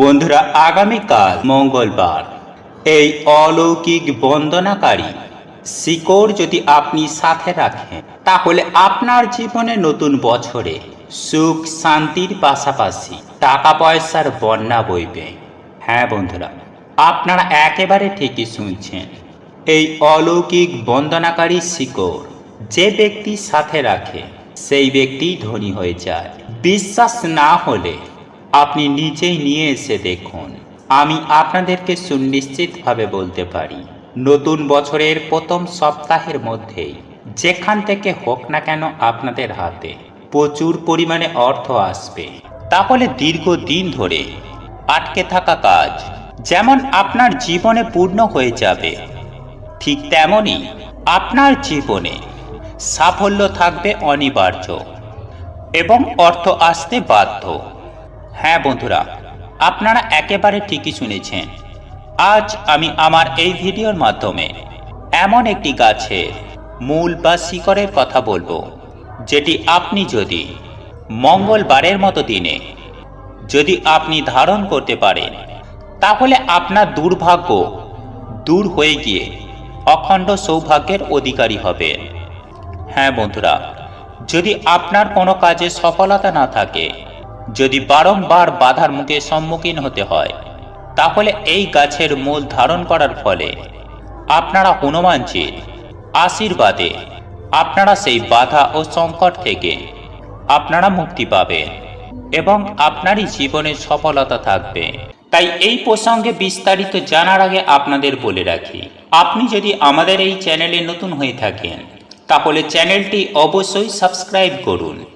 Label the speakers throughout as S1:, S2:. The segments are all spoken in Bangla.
S1: বন্ধুরা, আগামীকাল মঙ্গলবার, এই অলৌকিক বন্দনাকারী শিকড় যদি আপনি সাথে রাখেন, তাহলে আপনার জীবনে নতুন বছরে সুখ শান্তির পাশাপাশি টাকা পয়সার বন্যা বইবে। হ্যাঁ বন্ধুরা, আপনারা একেবারে ঠিকই শুনছেন, এই অলৌকিক বন্দনাকারী শিকড় যে ব্যক্তি সাথে রাখে, সেই ব্যক্তি ধনী হয়ে যায়। বিশ্বাস না হলে আপনি নিজেই নিয়ে এসে দেখুন। আমি আপনাদেরকে সুনিশ্চিতভাবে বলতে পারি, নতুন বছরের প্রথম সপ্তাহের মধ্যেই, যেখান থেকে হোক না কেন আপনাদের হাতে প্রচুর পরিমাণে অর্থ আসবে। তাহলে দীর্ঘদিন ধরে আটকে থাকা কাজ যেমন আপনার জীবনে পূর্ণ হয়ে যাবে, ঠিক তেমনই আপনার জীবনে সাফল্য থাকবে অনিবার্য এবং অর্থ আসতে বাধ্য। হ্যাঁ বন্ধুরা, আপনারা একেবারে ঠিকই শুনেছেন। আজ আমি আমার এই ভিডিওর মাধ্যমে এমন একটি গাছের মূল বা শিকড়ের কথা বলব, যেটি আপনি যদি মঙ্গলবারের মতো দিনে যদি আপনি ধারণ করতে পারেন, তাহলে আপনার দুর্ভাগ্য দূর হয়ে গিয়ে অখণ্ড সৌভাগ্যের অধিকারী হবেন। হ্যাঁ বন্ধুরা, যদি আপনার কোনো কাজে সফলতা না থাকে যদি বারংবার বাধার মুখে সম্মুখীন হতে হয়, তাহলে এই গাছের মূল ধারণ করার ফলে আপনারা হনুমানজির আশীর্বাদে আপনারা সেই বাধা ও সংকট থেকে আপনারা মুক্তি পাবেন এবং আপনারই জীবনে সফলতা থাকবে। তাই এই প্রসঙ্গে বিস্তারিত জানার আগে আপনাদের বলে রাখি, আপনি যদি আমাদের এই চ্যানেলে নতুন হয়ে থাকেন, তাহলে চ্যানেলটি অবশ্যই সাবস্ক্রাইব করুন।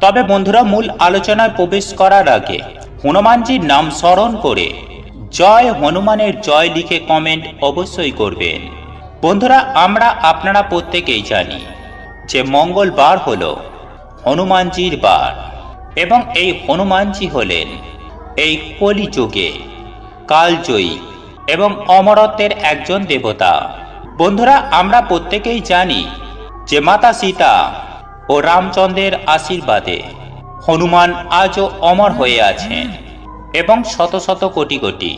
S1: তবে বন্ধুরা, মূল আলোচনায় প্রবেশ করার আগে হনুমানজির নাম স্মরণ করে জয় হনুমানের জয় লিখে কমেন্ট অবশ্যই করবেন। বন্ধুরা, আমরা, আপনারা প্রত্যেকেই জানি যে মঙ্গলবার হল, হনুমানজির বার এবং এই হনুমানজি হলেন এই কলিযুগে কালজয়ী এবং অমরত্বের একজন দেবতা। বন্ধুরা, আমরা প্রত্যেকেই জানি যে মাতা সীতা ও রামচন্দ্রের আশীর্বাদে হনুমান আজও অমর হয়ে আছেন এবং শত শত কোটি কোটি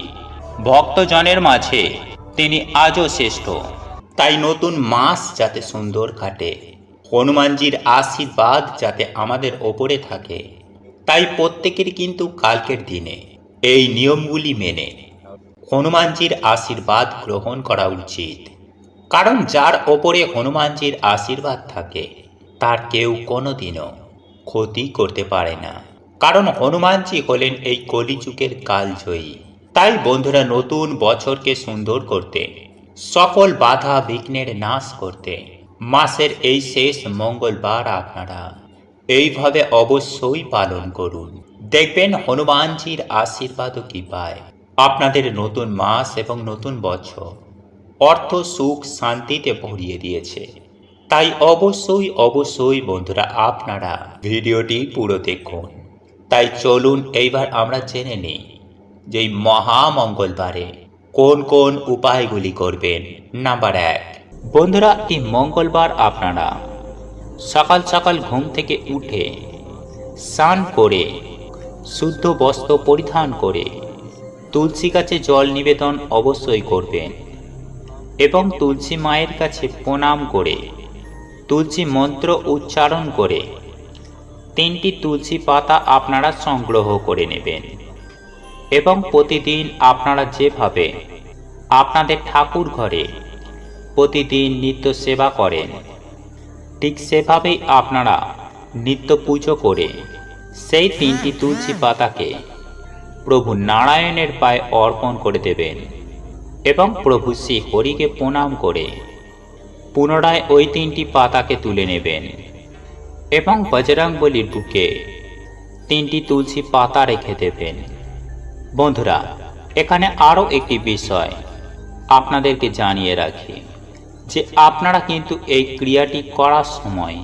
S1: ভক্তজনের মাঝে তিনি আজও শ্রেষ্ঠ। তাই নতুন মাস যাতে সুন্দর কাটে, হনুমানজির আশীর্বাদ যাতে আমাদের ওপরে থাকে, তাই প্রত্যেকের কিন্তু কালকের দিনে এই নিয়মগুলি মেনে হনুমানজির আশীর্বাদ গ্রহণ করা উচিত। কারণ যার ওপরে হনুমানজির আশীর্বাদ থাকে তার কেউ কোনোদিনও ক্ষতি করতে পারে না। কারণ হনুমানজি হলেন এই কলিযুগের কালজয়ী। তাই বন্ধুরা, নতুন বছরকে সুন্দর করতে সকল বাধা বিঘ্নের নাশ করতে, মাসের এই শেষ মঙ্গলবার আপনারা এইভাবে অবশ্যই পালন করুন। দেখবেন হনুমানজির আশীর্বাদও কি পায় আপনাদের নতুন মাস এবং নতুন বছর অর্থ, সুখ, শান্তিতে ভরিয়ে দিয়েছে। তাই অবশ্যই অবশ্যই বন্ধুরা আপনারা ভিডিওটি পুরো দেখুন। তাই চলুন এইবার আমরা জেনে নিই যে মহামঙ্গলবারে কোন কোন উপায়গুলি করবেন। নাম্বার এক, বন্ধুরা এই মঙ্গলবার আপনারা সকাল সকাল ঘুম থেকে উঠে স্নান করে, শুদ্ধ বস্ত্র পরিধান করে তুলসী গাছে জল নিবেদন অবশ্যই করবেন এবং তুলসী মায়ের কাছে প্রণাম করে তুলসী মন্ত্র উচ্চারণ করে তিনটি তুলসী পাতা আপনারা সংগ্রহ করে নেবেন। এবং প্রতিদিন আপনারা যেভাবে আপনাদের ঠাকুর ঘরে প্রতিদিন নিত্য সেবা করেন, ঠিক সেভাবেই আপনারা নিত্য পুজো করে সেই তিনটি তুলসী পাতাকে প্রভু নারায়ণের পায়ে অর্পণ করে দেবেন এবং প্রভু শ্রী হরিকে প্রণাম করে পুনরায় ওই তিনটি পাতাকে তুলে নেবেন এবং বজরাংবলির বুকে তিনটি তুলসী পাতা রেখে দেবেন। বন্ধুরা, এখানে আরও একটি বিষয় আপনাদেরকে জানিয়ে রাখি যে আপনারা কিন্তু এই ক্রিয়াটি করার সময়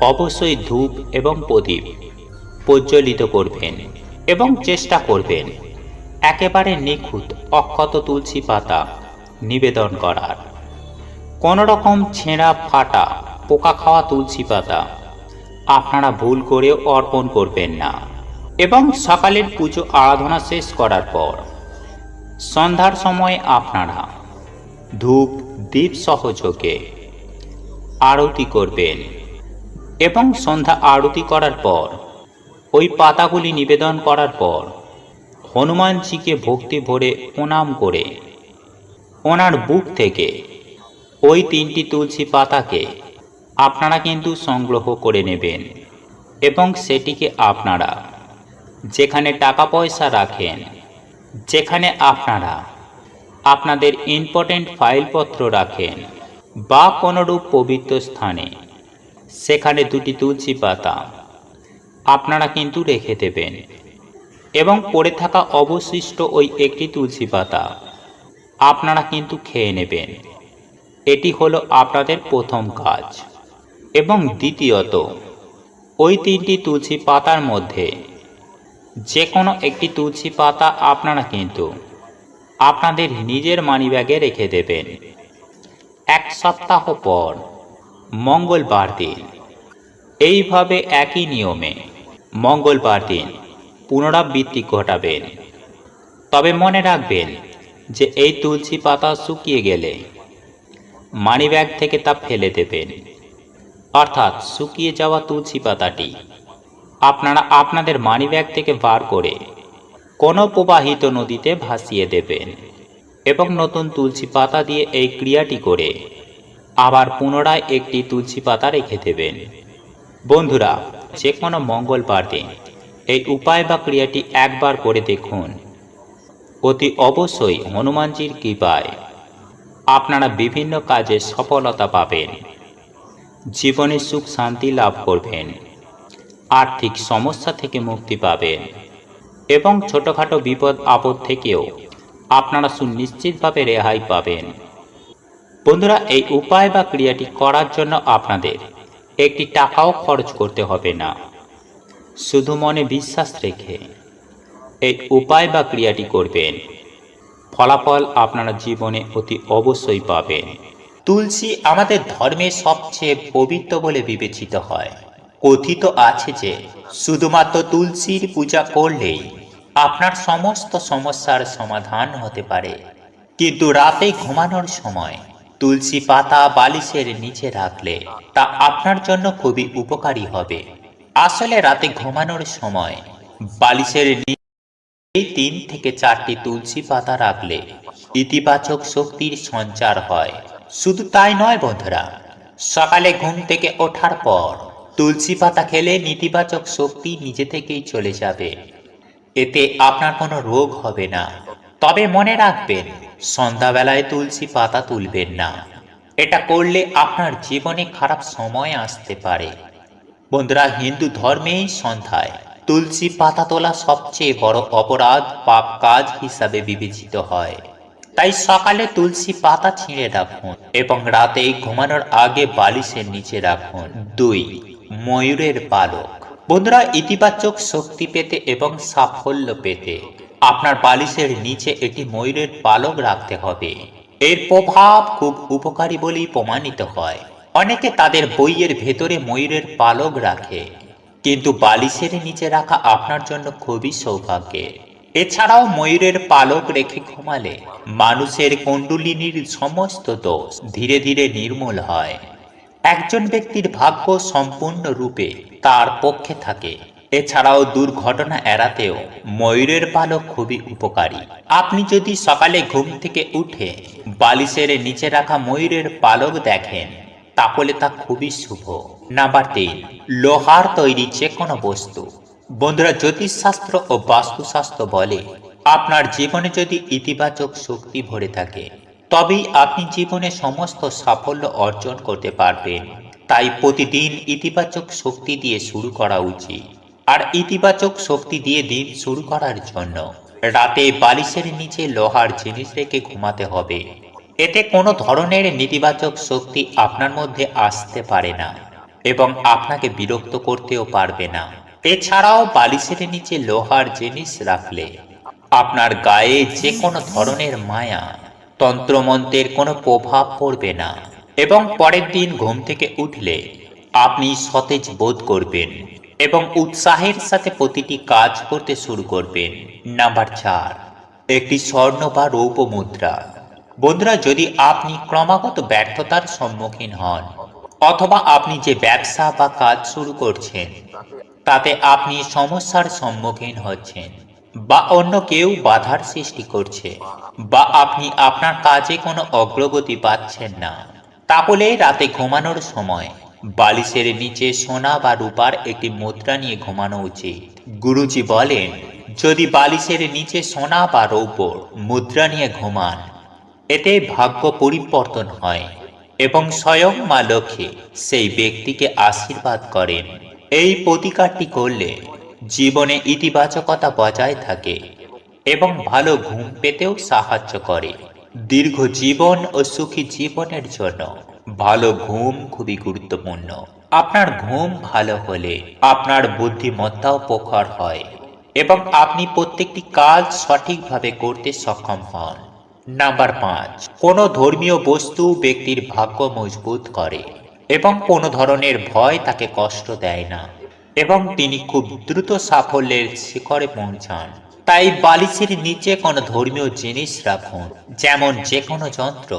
S1: অবশ্যই ধূপ এবং প্রদীপ প্রজ্বলিত করবেন এবং চেষ্টা করবেন একেবারে নিখুঁত অক্ষত তুলসী পাতা নিবেদন করার। কোনো রকম ছেঁড়া ফাটা পোকা খাওয়া তুলসী পাতা। আপনারা ভুল করে অর্পণ করবেন না। এবং সকালের পুজো আরাধনা শেষ করার পর, সন্ধ্যার সময় আপনারা ধূপ, দীপ সহযোগে আরতি করবেন। এবং সন্ধ্যা আরতি করার পর, ওই পাতাগুলি নিবেদন করার পর, হনুমানজিকে ভক্তি ভরে প্রণাম করে ওনার বুক থেকে ওই তিনটি তুলসী পাতাকে আপনারা কিন্তু সংগ্রহ করে নেবেন এবং সেটিকে আপনারা যেখানে টাকা পয়সা রাখেন, যেখানে আপনারা আপনাদের ইম্পর্টেন্ট ফাইলপত্র রাখেন বা কোনোরূপ পবিত্র স্থানে, সেখানে দুটি তুলসী পাতা আপনারা কিন্তু রেখে দেবেন এবং পড়ে থাকা অবশিষ্ট ওই একটি তুলসী পাতা আপনারা কিন্তু খেয়ে নেবেন। এটি হলো আপনাদের প্রথম কাজ। এবং দ্বিতীয়ত, ওই তিনটি তুলসী পাতার মধ্যে যে কোনো একটি তুলসী পাতা আপনারা কিন্তু আপনাদের নিজের মানিব্যাগে রেখে দেবেন। এক সপ্তাহ পর, মঙ্গলবার দিন, এইভাবে একই নিয়মে মঙ্গলবার দিন পুনরাবৃত্তি ঘটাবেন। তবে মনে রাখবেন যে এই তুলসী পাতা শুকিয়ে গেলে মানিব্যাগ থেকে তা ফেলে দেবেন। অর্থাৎ শুকিয়ে যাওয়া তুলসী পাতাটি। আপনারা আপনাদের মানিব্যাগ থেকে বার করে কোনো প্রবাহিত নদীতে ভাসিয়ে দেবেন এবং নতুন তুলসী পাতা দিয়ে এই ক্রিয়াটি করে আবার পুনরায় একটি তুলসী পাতা রেখে দেবেন। বন্ধুরা, যে কোনো মঙ্গলবার দিন এই উপায় বা ক্রিয়াটি একবার করে দেখুন। অতি অবশ্যই হনুমানজির কৃপায়। আপনারা বিভিন্ন কাজে সফলতা পাবেন। জীবনে সুখ শান্তি লাভ করবেন। আর্থিক সমস্যা থেকে মুক্তি পাবেন। এবং ছোটোখাটো বিপদ আপদ থেকেও আপনারা সুনিশ্চিতভাবে রেহাই পাবেন। বন্ধুরা, এই উপায় বা ক্রিয়াটি করার জন্য আপনাদের একটি টাকাও খরচ করতে হবে না। শুধু মনে বিশ্বাস রেখে এই উপায় বা ক্রিয়াটি করবেন। ফলাফল আপনারা জীবনে অতি অবশ্যই পাবেন। তুলসী আমাদের ধর্মের সবচেয়ে পবিত্র বলে বিবেচিত হয়। কথিত আছে যে, শুধুমাত্র তুলসীর পূজা করলেই আপনার সমস্ত সমস্যার সমাধান হতে পারে। কিন্তু রাতে ঘুমানোর সময় তুলসী পাতা বালিশের নিচে রাখলে তা আপনার জন্য খুবই উপকারী হবে। আসলে রাতে ঘুমানোর সময় বালিশের এই তিন থেকে চারটি তুলসী পাতা রাখলে ইতিবাচক শক্তির সঞ্চার হয়। শুধু তাই নয় বন্ধুরা, সকালে ঘুম থেকে ওঠার পর তুলসী পাতা খেলে নেতিবাচক শক্তি নিজে থেকেই চলে যাবে। এতে আপনার কোনো রোগ হবে না। তবে মনে রাখবেন, সন্ধ্যাবেলায় তুলসী পাতা তুলবেন না। এটা করলে আপনার জীবনে খারাপ সময় আসতে পারে। বন্ধুরা, হিন্দু ধর্মেই সন্ধ্যায় তুলসী পাতা তোলা সবচেয়ে বড় অপরাধ পাপ কাজ হিসাবে বিবেচিত হয়। তাই সকালে তুলসী পাতা ছিঁড়ে রাখুন এবং রাতে ঘুমানোর আগে বালিশের নিচে রাখুন। দুই, ময়ূরের পালক। বন্ধুরা, ইতিবাচক শক্তি পেতে এবং সাফল্য পেতে আপনার বালিশের নিচে একটি ময়ূরের পালক রাখতে হবে। এর প্রভাব খুব উপকারী বলেই প্রমাণিত হয়। অনেকে তাদের বইয়ের ভেতরে ময়ূরের পালক রাখে। কিন্তু বালিশের নিচে রাখা আপনার জন্য খুবই সৌভাগ্যের এছাড়াও ময়ূরের পালক রেখে ঘুমালে মানুষের কুণ্ডলিনীর সমস্ত দোষ ধীরে ধীরে নির্মূল হয়। একজন ব্যক্তির ভাগ্য সম্পূর্ণরূপে তার পক্ষে থাকে। এছাড়াও দুর্ঘটনা এড়াতেও ময়ূরের পালক খুবই উপকারী। আপনি যদি সকালে ঘুম থেকে উঠে বালিশের নিচে রাখা ময়ূরের পালক দেখেন তাহলে তা খুবই শুভ। নাম্বার তিন, লোহার তৈরি যে কোনো বস্তু। বন্ধুরা, জ্যোতিষশাস্ত্র ও বাস্তুশাস্ত্র বলে, আপনার জীবনে যদি ইতিবাচক শক্তি ভরে থাকে, তবেই আপনি জীবনে সমস্ত সাফল্য অর্জন করতে পারবেন। তাই প্রতিদিন ইতিবাচক শক্তি দিয়ে শুরু করা উচিত। আর ইতিবাচক শক্তি দিয়ে দিন শুরু করার জন্য, রাতে বালিশের নিচে লোহার জিনিস রেখে ঘুমাতে হবে। এতে কোনো ধরনের নেতিবাচক শক্তি আপনার মধ্যে আসতে পারে না এবং আপনাকে বিরক্ত করতেও পারবে না। এছাড়াও বালিশের নিচে লোহার জিনিস রাখলে আপনার গায়ে যে কোনো ধরনের মায়া, তন্ত্রমন্ত্রের কোনো প্রভাব পড়বে না এবং পরের দিন ঘুম থেকে উঠলে আপনি সতেজ বোধ করবেন এবং উৎসাহের সাথে প্রতিটি কাজ করতে শুরু করবেন। নাম্বার চার, একটি স্বর্ণ বা রৌপ্য মুদ্রা। বন্ধুরা, যদি আপনি ক্রমাগত ব্যর্থতার সম্মুখীন হন, অথবা আপনি যে ব্যবসা বা কাজ শুরু করছেন, তাতে আপনি সমস্যার সম্মুখীন হচ্ছেন, বা অন্য কেউ বাধার সৃষ্টি করছে, বা আপনি আপনার কাজে কোনো অগ্রগতি পাচ্ছেন না, তাহলে রাতে ঘুমানোর সময় বালিশের নিচে সোনা বা রূপার একটি মুদ্রা নিয়ে ঘুমানো উচিত। গুরুজি বলেন, যদি বালিশের নিচে সোনা বা রৌপর মুদ্রা নিয়ে ঘুমান এতে ভাগ্য পরিবর্তন হয় এবং স্বয়ং মা লক্ষ্মী সেই ব্যক্তিকে আশীর্বাদ করেন। এই প্রতিকারটি করলে জীবনে ইতিবাচকতা বজায় থাকে এবং ভালো ঘুম পেতেও সাহায্য করে। দীর্ঘ জীবন ও সুখী জীবনের জন্য ভালো ঘুম খুবই গুরুত্বপূর্ণ। আপনার ঘুম ভালো হলে আপনার বুদ্ধিমত্তাও প্রখর হয় এবং আপনি প্রত্যেকটি কাজ সঠিকভাবে করতে সক্ষম হন। নাম্বার পাঁচ, কোনো ধর্মীয় বস্তু ব্যক্তির ভাগ্য মজবুত করে এবং কোনো ধরনের ভয় তাকে কষ্ট দেয় না এবং তিনি খুব দ্রুত সাফল্যের শিখরে পৌঁছান। তাই বালিশের নিচে কোনো ধর্মীয় জিনিস রাখুন, যেমন যে কোনো যন্ত্র,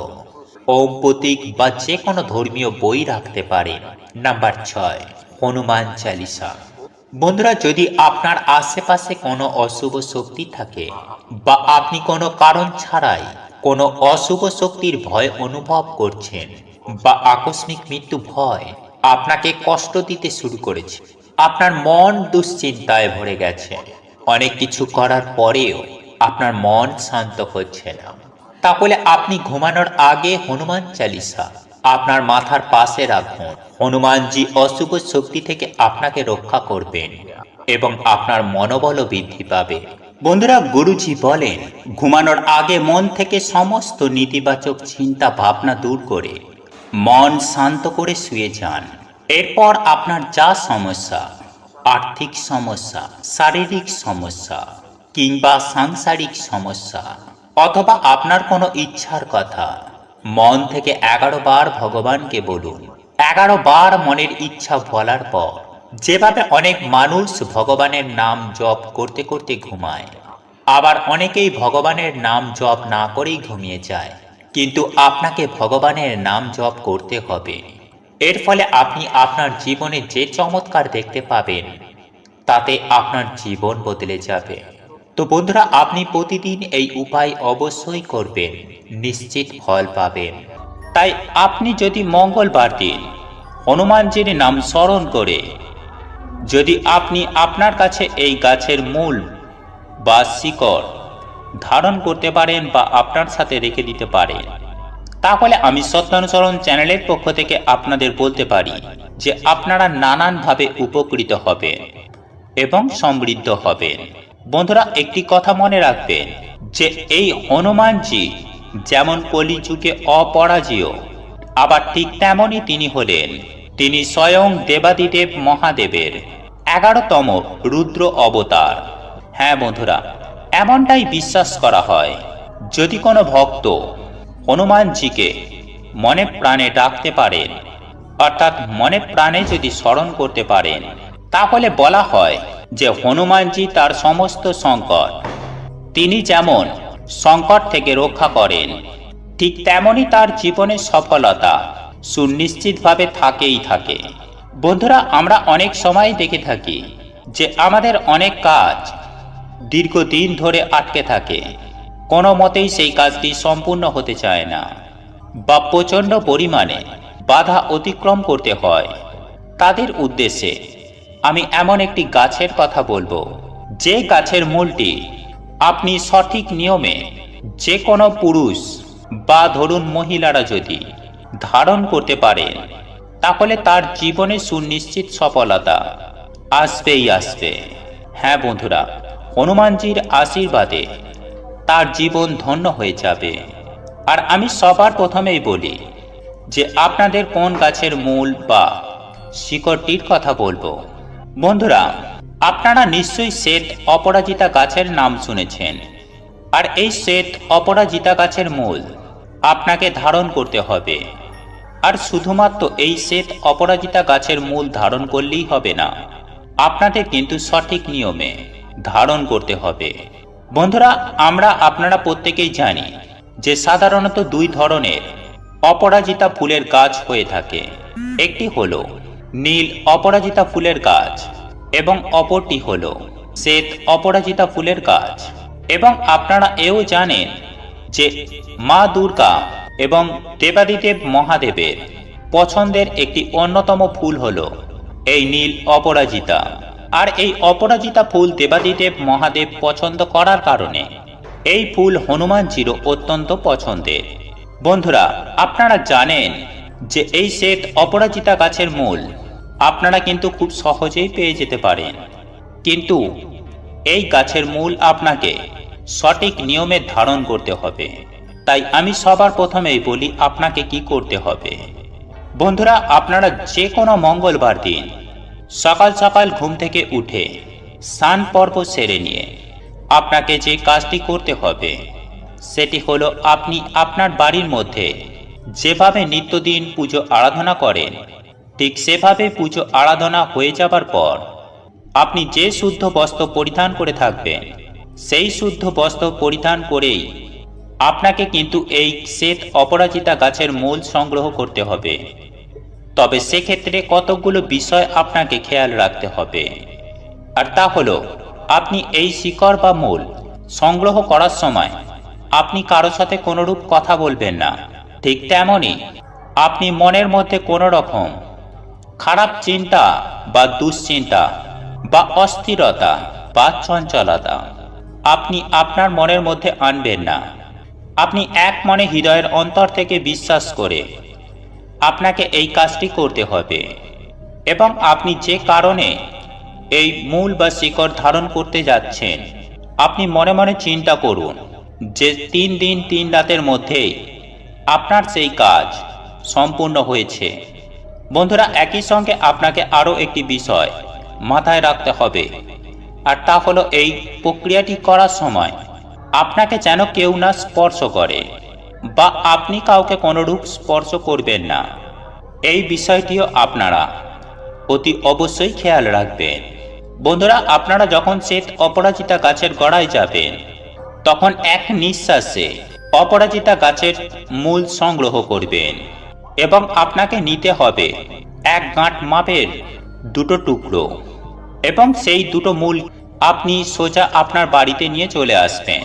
S1: ওম প্রতীক বা যে কোনো ধর্মীয় বই রাখতে পারেন। নাম্বার ছয়, হনুমান চালিসা। বন্ধুরা, যদি আপনার আশেপাশে কোনো অশুভ শক্তি থাকে বা আপনি কোনো কারণ ছাড়াই কোনো অশুভ শক্তির ভয় অনুভব করছেন বা আকস্মিক মৃত্যু ভয় আপনাকে কষ্ট দিতে শুরু করেছে, আপনার মন দুশ্চিন্তায় ভরে গেছে, অনেক কিছু করার পরেও আপনার মন শান্ত হচ্ছে না, তাহলে আপনি ঘুমানোর আগে হনুমান চালিসা আপনার মাথার পাশে রাখুন। হনুমানজি অশুভ শক্তি থেকে আপনাকে রক্ষা করবেন এবং আপনার মনোবলও বৃদ্ধি পাবে। বন্ধুরা, গুরুজি বলেন, ঘুমানোর আগে মন থেকে সমস্ত নেতিবাচক চিন্তা ভাবনা দূর করে, মন শান্ত করে শুয়ে যান। এরপর আপনার যা সমস্যা, আর্থিক সমস্যা, শারীরিক সমস্যা কিংবা সাংসারিক সমস্যা অথবা আপনার কোনো ইচ্ছার কথা মন থেকে এগারো বার ভগবানকে বলুন। এগারো বার মনের ইচ্ছা বলার পর, যেভাবে অনেক মানুষ ভগবানের নাম জপ করতে করতে ঘুমায়, আবার অনেকেই ভগবানের নাম জপ না করেই ঘুমিয়ে যায়, কিন্তু আপনাকে ভগবানের নাম জপ করতে হবে। এর ফলে আপনি আপনার জীবনে যে চমৎকার দেখতে পাবেন, তাতে আপনার জীবন বদলে যাবে। তো বন্ধুরা, আপনি প্রতিদিন এই উপায় অবশ্যই করবেন। নিশ্চিত ফল পাবেন। তাই আপনি যদি মঙ্গলবার দিন হনুমানজির নাম স্মরণ করে যদি আপনি আপনার কাছে এই গাছের মূল বা শিকড় ধারণ করতে পারেন বা আপনার সাথে রেখে দিতে পারেন, তাহলে আমি সত্যানুসরণ চ্যানেলের পক্ষ থেকে আপনাদের বলতে পারি যে আপনারা নানানভাবে উপকৃত হবেন এবং সমৃদ্ধ হবেন। বন্ধুরা, একটি কথা মনে রাখবেন যে এই হনুমানজি যেমন কলিযুগে অপরাজীয়, আবার ঠিক তেমনই তিনি হলেন। তিনি স্বয়ং দেবাদিদেব মহাদেবের এগারোতম রুদ্র অবতার। হ্যাঁ বন্ধুরা, এমনটাই বিশ্বাস করা হয়। যদি কোনো ভক্ত হনুমানজিকে মনে প্রাণে ডাকতে পারেন, অর্থাৎ মনে প্রাণে যদি স্মরণ করতে পারেন, তাহলে বলা হয় যে হনুমানজি তার সমস্ত সংকট। তিনি যেমন সংকট থেকে রক্ষা করেন। ঠিক তেমনই তার জীবনের সফলতা সুনিশ্চিতভাবে থাকেই থাকে। বন্ধুরা, আমরা অনেক সময় দেখে থাকি যে আমাদের অনেক কাজ দীর্ঘদিন ধরে আটকে থাকে। কোনো মতেই সেই কাজটি সম্পূর্ণ হতে চায় না বা প্রচণ্ড পরিমাণে বাধা অতিক্রম করতে হয়। তাদের উদ্দেশ্যে আমি এমন একটি গাছের কথা বলব। যে গাছের মূলটি আপনি সঠিক নিয়মে যে কোনো পুরুষ বা ধরুন মহিলারা যদি ধারণ করতে পারেন তাহলে তার জীবনে সুনিশ্চিত সফলতা আসবেই আসবে। হ্যাঁ বন্ধুরা, হনুমানজির আশীর্বাদে তার জীবন ধন্য হয়ে যাবে। আর আমি সবার প্রথমেই বলি যে আপনাদের কোন গাছের মূল বা শিকড়টির কথা বলব। বন্ধুরা আপনারা নিশ্চয়ই শ্বেত অপরাজিতা গাছের নাম শুনেছেন। আর এই শ্বেত অপরাজিতা গাছের মূল আপনাকে ধারণ করতে হবে। আর শুধুমাত্র এই শ্বেত অপরাজিতা গাছের মূল ধারণ করলেই হবে না, আপনাদের কিন্তু সঠিক নিয়মে ধারণ করতে হবে। বন্ধুরা, আমরা আপনারা প্রত্যেকেই জানি যে সাধারণত দুই ধরনের অপরাজিতা ফুলের গাছ হয়ে থাকে। একটি হলো নীল অপরাজিতা ফুলের গাছ এবং অপরটি হল শ্বেত অপরাজিতা ফুলের গাছ। এবং আপনারা এও জানেন যে মা দুর্গা এবং দেবাদিদেব মহাদেবের পছন্দের একটি অন্যতম ফুল হল এই নীল অপরাজিতা। আর এই অপরাজিতা ফুল দেবাদিদেব মহাদেব পছন্দ করার কারণে এই ফুল হনুমানজিরও অত্যন্ত পছন্দের। বন্ধুরা, আপনারা জানেন যে এই শ্বেত অপরাজিতা গাছের মূল আপনারা কিন্তু খুব সহজেই পেয়ে যেতে পারেন। কিন্তু এই গাছের মূল আপনাকে সঠিক নিয়মে ধারণ করতে হবে। তাই আমি সবার প্রথমেই বলি আপনাকে কি করতে হবে। বন্ধুরা, আপনারা যে কোনো মঙ্গলবার দিন সকাল সকাল ঘুম থেকে উঠে স্নান পর্ব সেরে নিয়ে আপনাকে যে কাজটি করতে হবে, সেটি হলো আপনি আপনার বাড়ির মধ্যে যেভাবে নিত্যদিন পুজো আরাধনা করেন ঠিক সেভাবে পুজো আরাধনা হয়ে যাবার পর, আপনি যে শুদ্ধ বস্ত্র পরিধান করে থাকবেন, সেই শুদ্ধ বস্ত্র পরিধান করেই আপনাকে কিন্তু এই শ্বেত অপরাজিতা গাছের মূল সংগ্রহ করতে হবে। তবে সেক্ষেত্রে কতকগুলো বিষয় আপনাকে খেয়াল রাখতে হবে। আর তা হলো, আপনি এই শিকড় বা মূল সংগ্রহ করার সময় আপনি কারোর সাথে কোনোরূপ কথা বলবেন না। ঠিক তেমনই আপনি মনের মধ্যে কোনো রকম খারাপ চিন্তা বা দুশ্চিন্তা বা অস্থিরতা বা চঞ্চলতা আপনি আপনার মনের মধ্যে আনবেন না। আপনি এক মনে হৃদয়ের অন্তর থেকে বিশ্বাস করে আপনাকে এই কাজটি করতে হবে এবং আপনি যে কারণে এই মূল বা শিকড় ধারণ করতে যাচ্ছেন, আপনি মনে মনে চিন্তা করুন যে তিন দিন, তিন রাতের মধ্যেই আপনার সেই কাজ সম্পূর্ণ হয়েছে। বন্ধুরা, একই সঙ্গে আপনাকে আরও একটি বিষয় মাথায় রাখতে হবে, আর তা হলো এই প্রক্রিয়াটি করার সময় আপনাকে যেন কেউ না স্পর্শ করে বা আপনি কাউকে কোনোরূপ স্পর্শ করবেন না। এই বিষয়টিও আপনারা অতি অবশ্যই খেয়াল রাখবেন। বন্ধুরা, আপনারা যখন শ্বেত অপরাজিতা গাছের গড়ায় যাবেন, তখন এক নিঃশ্বাসে অপরাজিতা গাছের মূল সংগ্রহ করবেন। এবং আপনাকে নিতে হবে এক গাঁট মাপের দুটো টুকরো এবং সেই দুটো মূল আপনি সোজা আপনার বাড়িতে নিয়ে চলে আসবেন।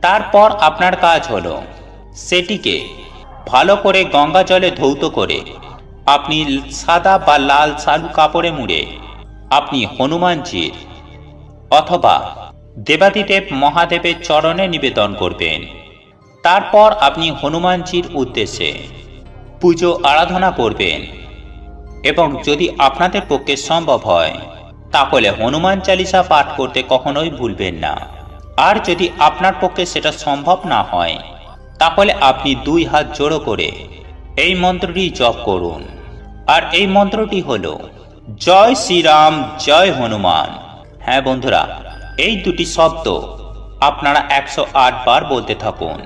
S1: তারপর আপনার কাজ হলো সেটিকে ভালো করে গঙ্গা জলে ধৌত করে আপনি সাদা বা লাল সালু কাপড়ে মুড়ে আপনি হনুমানজির অথবা দেবাদিদেব মহাদেবের চরণে নিবেদন করবেন। তারপর আপনি হনুমানজির উদ্দেশ্যে পুজো আরাধনা করবেন। এবং যদি আপনাদের পক্ষে সম্ভব হয়, তাহলে হনুমান চালিসা পাঠ করতে কখনোই ভুলবেন না। আর যদি আপনার পক্ষে সেটা সম্ভব না হয়, তাহলে আপনি দুই হাত জোড়ো করে এই মন্ত্রটি জপ করুন। আর এই মন্ত্রটি হল, জয় শ্রীরাম, জয় হনুমান। হ্যাঁ বন্ধুরা, এই দুটি শব্দ আপনারা একশো আট বার বলতে থাকুন।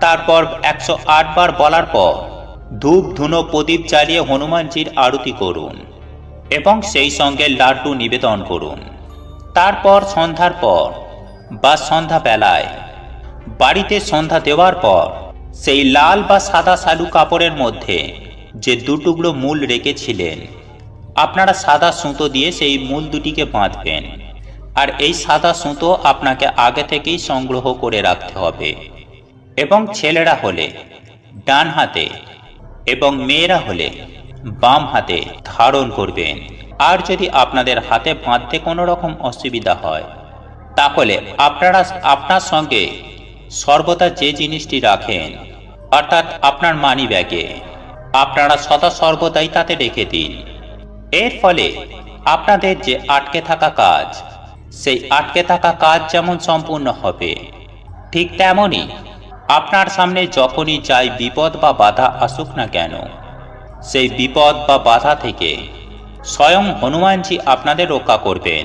S1: তারপর একশো আট বার বলার পর ধূপ ধুনো প্রদীপ জ্বালিয়ে হনুমানজির আরতি করুন এবং সেই সঙ্গে লাড্ডু নিবেদন করুন। তারপর সন্ধ্যার পর বা সন্ধ্যা বেলায় বাড়িতে সন্ধ্যা দেওয়ার পর সেই লাল বা সাদা সালু কাপড়ের মধ্যে যে দুটুকরো মূল রেখেছিলেন, আপনারা সাদা সুতো দিয়ে সেই মূল দুটিকে বাঁধবেন। আর এই সাদা সুতো আপনাকে আগে থেকেই সংগ্রহ করে রাখতে হবে। এবং ছেলেরা হলে ডান হাতে এবং মেয়েরা হলে বাম হাতে ধারণ করবেন। আর যদি আপনাদের হাতে বাঁধতে কোনো রকম অসুবিধা হয়, তাহলে আপনারা আপনার সঙ্গে সর্বদা যে জিনিসটি রাখেন, অর্থাৎ আপনার মানি ব্যাগে আপনারা সদা সর্বদাই তাতে রেখে দিন। এর ফলে আপনাদের যে আটকে থাকা কাজ, সেই আটকে থাকা কাজ যেমন সম্পূর্ণ হবে, ঠিক তেমনই আপনার সামনে যখনই যাই বিপদ বা বাধা আসুক না কেন, সেই বিপদ বা বাধা থেকে স্বয়ং হনুমানজি আপনাদের রক্ষা করবেন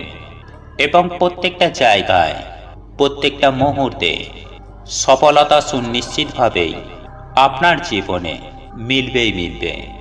S1: এবং প্রত্যেকটা জায়গায়, প্রত্যেকটা মুহূর্তে সফলতা সুনিশ্চিতভাবেই আপনার জীবনে মিলবেই মিলবে।